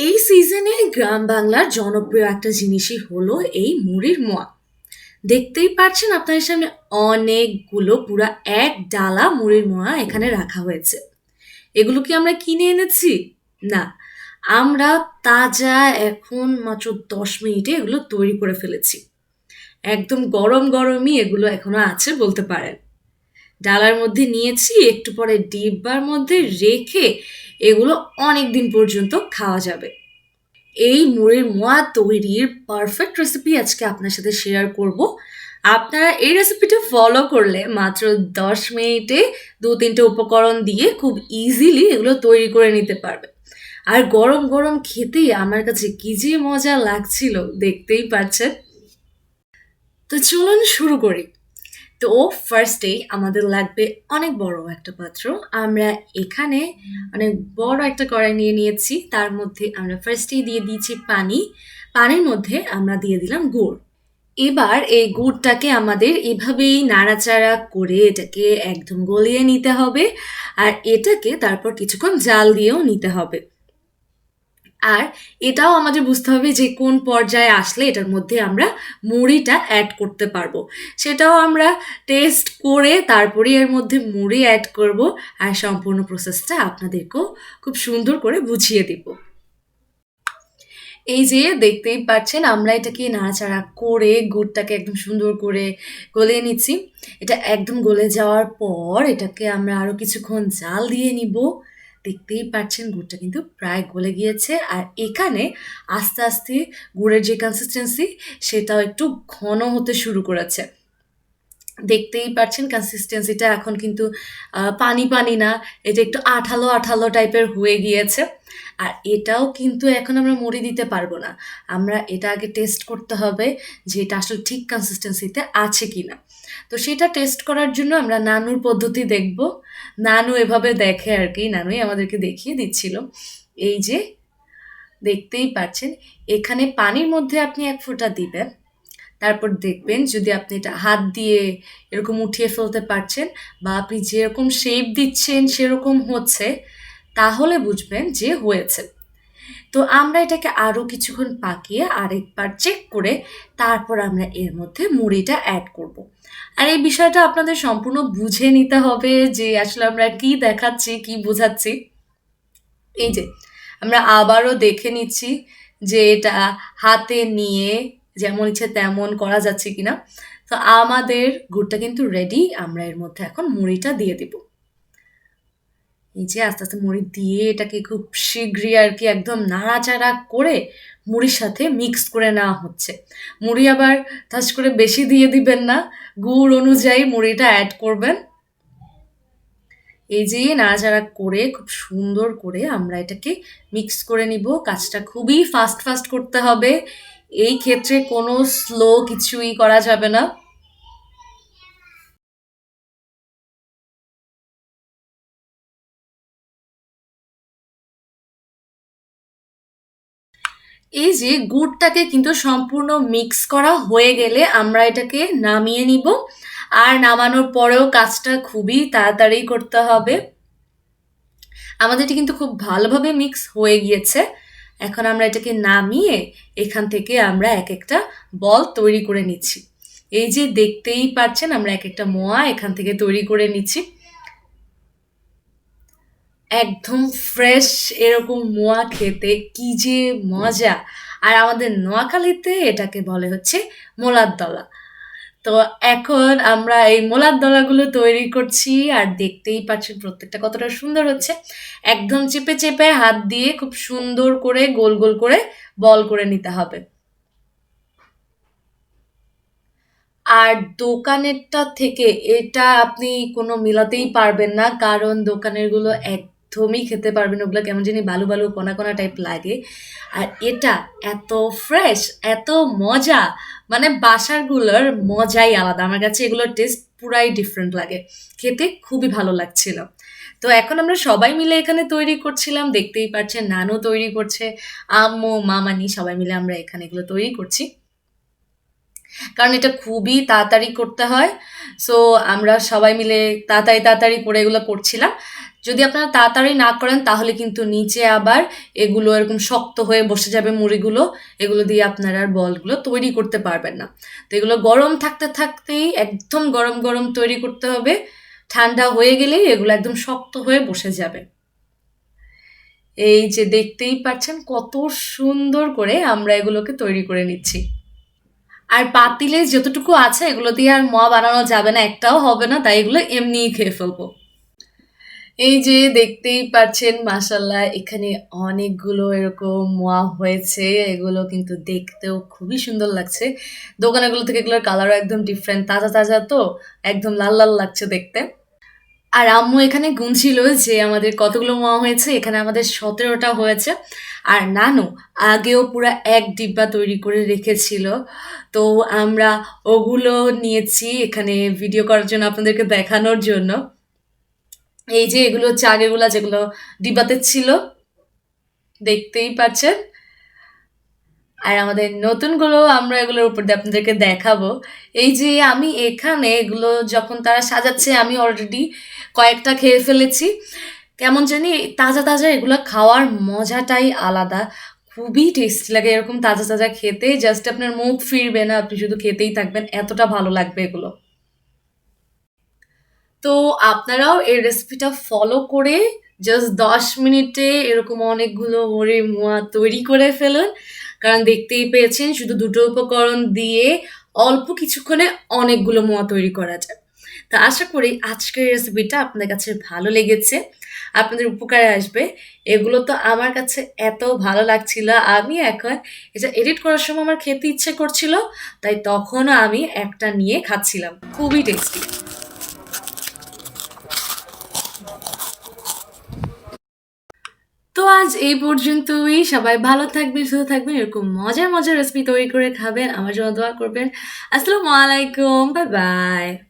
এই সিজনে গ্রাম বাংলার জনপ্রিয় একটা জিনিসই হলো এই মুড়ির মোয়া। দেখতেই পাচ্ছেন আপনাদের সামনে অনেকগুলো পুরা এক ডালা মুড়ির মোয়া এখানে রাখা হয়েছে। এগুলো কি আমরা কিনে এনেছি? না। আমরা তাজা এখন মাত্র দশ মিনিটে এগুলো তৈরি করে ফেলেছি। একদম গরম গরমই এগুলো এখনও আছে বলতে পারেন। ডালার মধ্যে নিয়েছি, একটু পরে ডিব্বার মধ্যে রেখে এগুলো অনেক দিন পর্যন্ত খাওয়া যাবে। এই মুড়ির মোয়া তৈরির পারফেক্ট রেসিপি আজকে আপনার সাথে শেয়ার করব। আপনারা এই রেসিপিটা ফলো করলে মাত্র দশ মিনিটে দু তিনটে উপকরণ দিয়ে খুব ইজিলি এগুলো তৈরি করে নিতে পারবে। আর গরম গরম খেতেই আমার কাছে কি যে মজা লাগছিল, দেখতেই পাচ্ছেন। তো চলুন শুরু করি। তো ফার্স্টেই আমাদের লাগবে অনেক বড় একটা পাত্র। আমরা এখানে অনেক বড় একটা কড়াই নিয়ে নিয়েছি। তার মধ্যে আমরা ফার্স্টেই দিয়ে দিয়েছি পানি। পানির মধ্যে আমরা দিয়ে দিলাম গুড়। এবার এই গুড়টাকে আমাদের এভাবেই নাড়াচাড়া করে এটাকে একদম গলিয়ে নিতে হবে। আর এটাকে তারপর কিছুক্ষণ জাল দিয়েও নিতে হবে। আর এটাও আমাদের বুঝতে হবে যে কোন পর্যায়ে আসলে এটার মধ্যে আমরা মুড়িটা অ্যাড করতে পারব। সেটাও আমরা টেস্ট করে তারপরে এর মধ্যে মুড়ি অ্যাড করব আর সম্পূর্ণ প্রসেসটা আপনাদেরকেও খুব সুন্দর করে বুঝিয়ে দিব। এই যে দেখতেই পাচ্ছেন, আমরা এটাকে নাড়াচাড়া করে গুড়টাকে একদম সুন্দর করে গলিয়ে নিচ্ছি। এটা একদম গলে যাওয়ার পর এটাকে আমরা আরও কিছুক্ষণ জাল দিয়ে নিব। দেখতেই পাচ্ছেন গুড়টা কিন্তু প্রায় গলে গিয়েছে। আর এখানে আস্তে আস্তে গুড়ের যে কনসিস্টেন্সি সেটাও একটু ঘন হতে শুরু করেছে। দেখতেই পাচ্ছেন কনসিস্টেন্সিটা এখন কিন্তু পানি পানি না, এটা একটু আঠালো আঠালো টাইপের হয়ে গিয়েছে। আর এটাও কিন্তু এখন আমরা মুড়ি দিতে পারব না। আমরা এটা আগে টেস্ট করতে হবে যে এটা আসলে ঠিক কনসিস্টেন্সিতে আছে কিনা। তো সেটা টেস্ট করার জন্য আমরা নানুর পদ্ধতি দেখব। নানু এভাবে দেখে আর কি, নানুই আমাদেরকে দেখিয়ে দিচ্ছিল। এই যে, দেখতেই পাচ্ছেন, এখানে পানির মধ্যে আপনি এক ফোঁটা দিবেন। তারপর দেখবেন যদি আপনি এটা হাত দিয়ে এরকম উঠিয়ে ফেলতে পারছেন বা আপনি যেরকম শেপ দিচ্ছেন সেরকম হচ্ছে। তাহলে বুঝবেন যে হয়েছে। তো আমরা এটাকে আরও কিছুক্ষণ পাকিয়ে আরেকবার চেক করে তারপর আমরা এর মধ্যে মুড়িটা অ্যাড করব। আর এই বিষয়টা আপনাদের সম্পূর্ণ বুঝে নিতে হবে যে আসলে আমরা কি দেখাচ্ছি, কি বোঝাচ্ছি। এই যে, আমরা আবারও দেখে নিচ্ছি যে এটা হাতে নিয়ে যেমন ইচ্ছে তেমন করা যাচ্ছে কিনা। তো আমাদের গুড়টা কিন্তু রেডি আমরা এর মধ্যে এখন মুড়িটা দিয়ে দিব। এই যে আস্তে আস্তে মুড়ি দিয়ে এটাকে খুব শীঘ্রই আর কি একদম নাড়াচাড়া করে মুড়ির সাথে মিক্স করে নেওয়া হচ্ছে। মুড়ি আবার ঠাস করে বেশি দিয়ে দিবেন না, গুড় অনুযায়ী মুড়িটা অ্যাড করবেন। এই যে নাড়াচাড়া করে খুব সুন্দর করে আমরা এটাকে মিক্স করে নিব। কাজটা খুবই ফাস্ট ফাস্ট করতে হবে। এই ক্ষেত্রে কোনো স্লো কিছুই করা যাবে না। এই যে গুড়টাকে কিন্তু সম্পূর্ণ মিক্স করা হয়ে গেলে আমরা এটাকে নামিয়ে নিব। আর নামানোর পরেও কাজটা খুবই তাড়াতাড়ি করতে হবে। আমাদের এটি কিন্তু খুব ভালোভাবে মিক্স হয়ে গিয়েছে। এখন আমরা এটাকে নামিয়ে এখান থেকে আমরা এক একটা বল তৈরি করে নিচ্ছি। এই যে দেখতেই পাচ্ছেন, আমরা এক একটা মোয়া এখান থেকে তৈরি করে নিচ্ছি। একদম ফ্রেশ এরকম মোয়া খেতে, কি যে মজা। আর আমাদের নোয়াখালীতে এটাকে বলে হচ্ছে মোলার দলা। তো এখন আমরা এই মোলার দলাগুলো তৈরি করছি, আর দেখতেই পাচ্ছেন প্রত্যেকটা কতটা সুন্দর হচ্ছে। একদম চেপে চেপে হাত দিয়ে খুব সুন্দর করে গোল গোল করে বল করে নিতে হবে। আর দোকানেরটা থেকে এটা আপনি কোনো মিলাতেই পারবেন না, কারণ দোকানেরগুলো একদমই খেতে পারবেন ওগুলো কেমন জানি বালু বালু কোনা কোনা টাইপ লাগে। আর এটা এত ফ্রেশ এত মজা মানে বাসারগুলোর মজাই আলাদা। আমার কাছে এগুলোর টেস্ট পুরাই ডিফারেন্ট লাগে। খেতে খুবই ভালো লাগছিল। তো এখন আমরা সবাই মিলে এখানে তৈরি করছিলাম, দেখতেই পাচ্ছেন নানু তৈরি করছে, আম্মু, মামানি সবাই মিলে আমরা এখানে এগুলো তৈরি করছি। কারণ এটা খুবই তাড়াতাড়ি করতে হয়। সো আমরা সবাই মিলে তাড়াতাড়ি তাড়াতাড়ি করে এগুলো করছিলাম। যদি আপনারা তাড়াতাড়ি না করেন, তাহলে কিন্তু নিচে আবার এগুলো এরকম শক্ত হয়ে বসে যাবে মুড়িগুলো। এগুলো দিয়ে আপনারা আর বলগুলো তৈরি করতে পারবেন না। তো এগুলো গরম থাকতে থাকতেই একদম গরম গরম তৈরি করতে হবে। ঠান্ডা হয়ে গেলেই এগুলো একদম শক্ত হয়ে বসে যাবে। এই যে দেখতেই পাচ্ছেন কত সুন্দর করে আমরা এগুলোকে তৈরি করে নিচ্ছি। আর পাতিলে যতটুকু আছে এগুলো দিয়ে আর মোয়া বানানো যাবে না, একটাও হবে না, তাই এগুলো এমনিই খেয়ে ফেলব। এই যে দেখতেই পাচ্ছেন মাসাল্লাহ এখানে অনেকগুলো এরকম মোয়া হয়েছে। এগুলো কিন্তু দেখতেও খুবই সুন্দর লাগছে। দোকানগুলো থেকে এগুলোর কালারও একদম ডিফারেন্ট তাজা তাজা তো, একদম লাল লাল লাগছে দেখতে। আর আম্মু এখানে গুনছিল যে আমাদের কতগুলো মোয়া হয়েছে, এখানে আমাদের সতেরোটা হয়েছে। আর নানু আগেও পুরো এক ডিব্বা তৈরি করে রেখেছিল। তো আমরা ওগুলো নিয়েছি এখানে ভিডিও করার জন্য আপনাদেরকে দেখানোর জন্য। এই যে এগুলো হচ্ছে আগেগুলা যেগুলো ডিব্বাতে ছিল, দেখতেই পাচ্ছেন। আর আমাদের নতুনগুলো আমরা এগুলোর উপর দিয়ে আপনাদেরকে দেখাবো। এই যে আমি এখানে এগুলো যখন তারা সাজাচ্ছে, আমি অলরেডি কয়েকটা খেয়ে ফেলেছি। কেমন জানি তাজা তাজা এগুলো খাওয়ার মজাটাই আলাদা। খুবই টেস্টি লাগে এরকম তাজা তাজা খেতে। জাস্ট আপনার মুখ ফিরবে না, আপনি শুধু খেতেই থাকবেন। এতটা ভালো লাগবে এগুলো। তো আপনারাও এই রেসিপিটা ফলো করে জাস্ট দশ মিনিটে এরকম অনেকগুলো মুড়ি মোয়া তৈরি করে ফেলুন। কারণ দেখতেই পেয়েছেন শুধু দুটো উপকরণ দিয়ে অল্প কিছুক্ষণে অনেকগুলো মোয়া তৈরি করা যায়। তো আশা করি আজকের রেসিপিটা আপনাদের কাছে ভালো লেগেছে, আপনাদের উপকারে আসবে। এগুলো তো আমার কাছে এত ভালো লাগছিল, আমি এখন এটা এডিট করার সময় আমার খেতে ইচ্ছে করছিল, তাই তখনও আমি একটা নিয়ে খাচ্ছিলাম। খুবই টেস্টি আজ এই পর্যন্তই। সবাই ভালো থাকবেন, সুস্থ থাকবেন, এরকম মজার মজার রেসিপি তৈরি করে খাবেন। আমার জন্য দোয়া করবেন। আসসালামু আলাইকুম বাই বাই